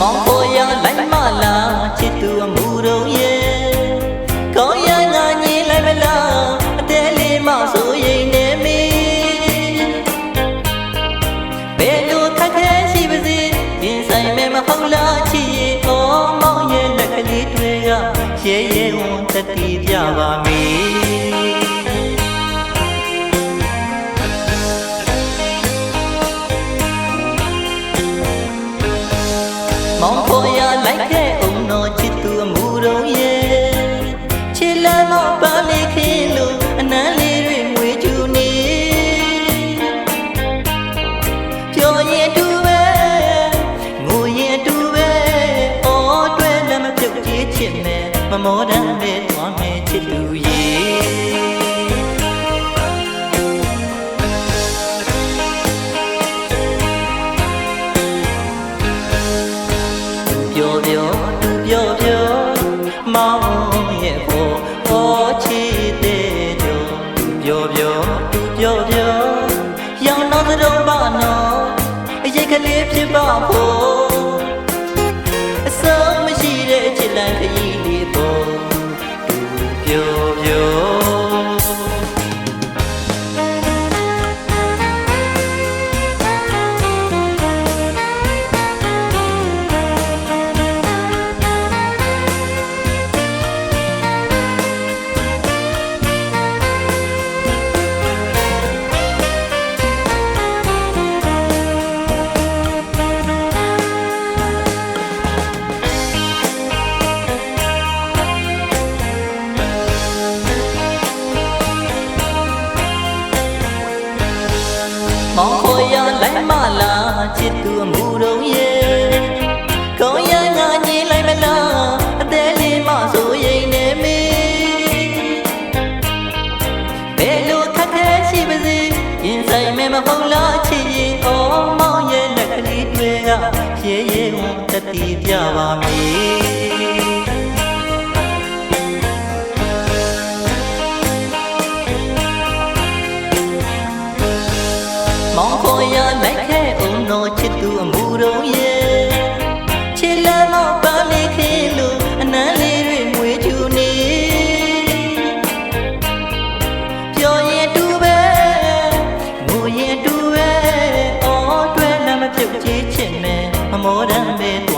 မောင်ပေါ်ရလိုက်မလားချစ်သူအမှုတော်ရဲ့ကောင်းရငါညီလိုက်မလားအသေးလေးမဆိုရင်နေမီဘယ်လိုခက်ခဲရှိပါစေရင်ဆိုင်မဲမဟုတ်လားချစ်ရေအော်မောင်ရဲ့လက်ကလေးတွေကရဲရဲဝန်တတိပြပါမီ Mão, punho ပျော်ပျော်သူပျော်ပျော်မောင်ရဲ့ပေါ်ပေါ်ချီတဲ့ကြောပျော်ပျော်သူပျော်ပျော်ရောင်တော်တော်မနော်အရေးကလေးဖြစ်ပါဖို့အဆုံးမရှိတဲ့ချစ်တိုင်းခရီး သူအမှုတော်ရဲ့ကောင်းရငါညီလိုက်မလားအသေးလေးမဆိုရင်နေမေဘယ်လိုခက်ခဲရှိပါစေရင်ဆိုင်မဲမဟုတ်လားချစ်ရင်အော်မောင်ရဲ့လက်ကလေးတွေကရေရဲဝန်တတိပြပါမည်မော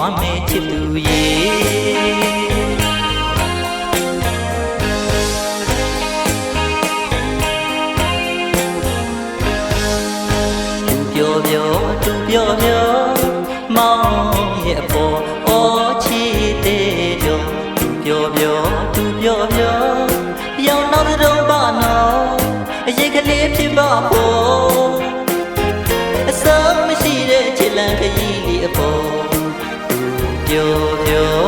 မ်းပဲသွားမယ်ချစ်သူရဲ့သူပြောပြောသူပြောပြောမောင်ရဲ့အပေါ်အော်ချီတဲ့တော့သူပြောပြောသူပြောပြောရောင်နောက်တော့ပါနော်အရေးကလေးဖြစ်ပါဖို့ yêu thương